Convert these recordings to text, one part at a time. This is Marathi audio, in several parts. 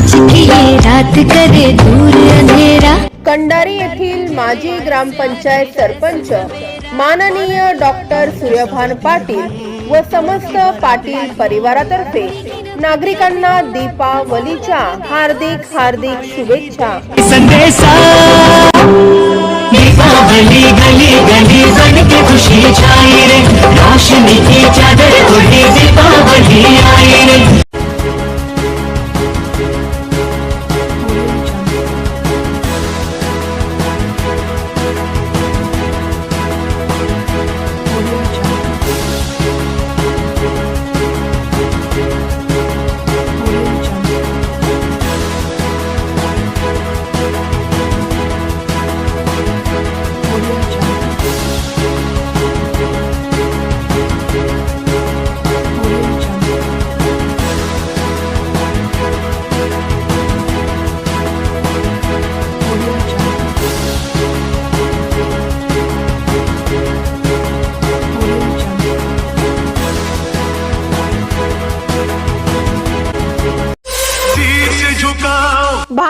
आज की ये रात करे दूर अंधेरा. कंडारी येथील माजी ग्रामपंचायत सरपंच माननीय डॉक्टर सूर्यभान पाटील व समस्त पाटील परिवारातर्फे नागरिकांना दीपावलीच्या हार्दिक हार्दिक शुभेच्छा. संदेशा. दीपावली गली गली के खुशी छाई रे. रोशनी की चादर ओढ़े दीपावली आई रे.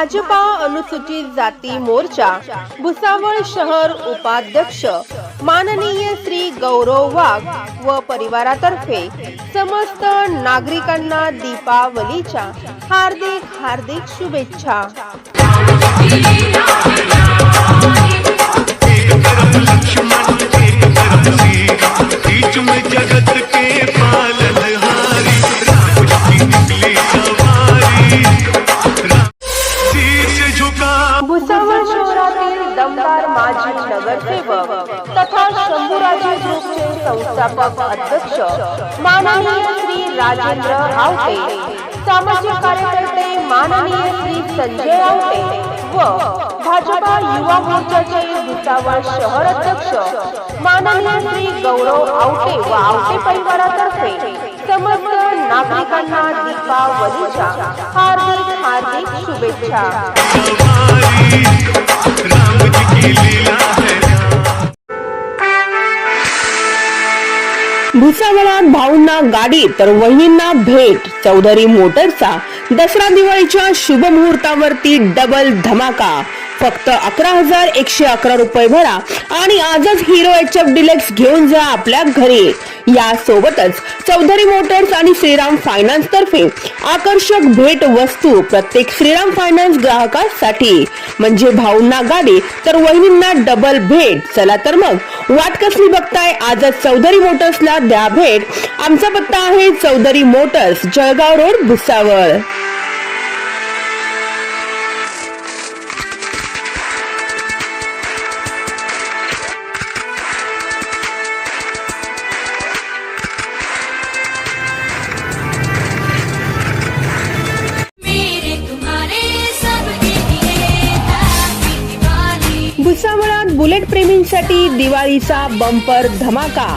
भाजपा अनुसूचित जाती मोर्चा भुसावळ शहर उपाध्यक्ष माननीय श्री गौरव वाघ व परिवारातर्फे समस्त नागरिकांना दीपावलीच्या हार्दिक हार्दिक शुभेच्छा. जगत के पाल दमदार माजी नगरसेवक तथा शंभूराजे ग्रुपचे संस्थापक अध्यक्ष माननीय श्री राजेंद्र आवटे सामाजिक कार्यकर्ते माननीय श्री संजय आवटे व भाजपा युवा मोर्चाचे भुसावळ शहर अध्यक्ष माननीय श्री गौरव आवटे व आवटे परिवारातर्फे समस्त नागरिकांना दीपावलीच्या हार्दिक हार्दिक शुभेच्छा. भुसावळात भाऊंना गाडी तर वहिनींना भेट. चौधरी मोटरचा दसरा दिवाळीच्या शुभ मुहूर्तावरती डबल धमाका. फक्त अकरा हजार एकशे अकरा रुपये भरा आणि आजच हिरो एच एफ डिलेक्स घेऊन जा आपल्या घरी. या सोबतच चौधरी मोटर्स आणि श्रीराम फायनान्स तर्फे आकर्षक भेट वस्तू प्रत्येक श्रीराम फायनान्स ग्राहकासाठी. म्हणजे भाऊंना गाडी तर वहिनींना डबल भेट. चला तर मग वाट कसली बघताय? आजच चौधरी मोटर्सला द्या भेट. आमचा पत्ता आहे Chaudhari motors Jalgaon road Bhusawal. Bullet प्रेमींसाठी दिवाळीचा बंपर धमाका.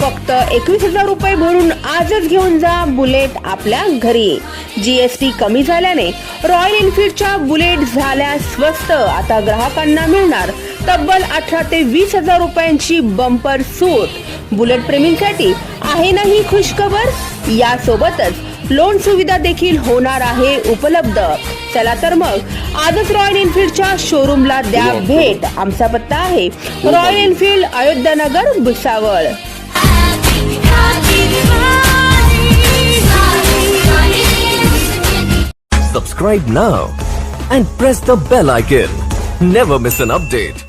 फक्त एकवीस हजार रुपये भरून आजच घेऊन जा बुलेट आपल्या घरी. जीएसटी कमी झाल्याने रॉयल एनफिल्डच्या बुलेट झाल्या स्वस्त. आता ग्राहकांना मिळणार तब्बल अठरा ते वीस हजार रुपयांची बंपर सूट. बुलेट प्रेमींसाठी आहे ना ही खुशखबर? यासोबतच लोन सुविधा देखील होणार आहे उपलब्ध. चला तर मग. आजच रॉयल एनफील्डच्या शोरूमला द्या भेट. आमचा पत्ता आहे. Royal Enfield Ayodhyanagar Bhusawal. Subscribe now and press the bell icon. Never miss an update.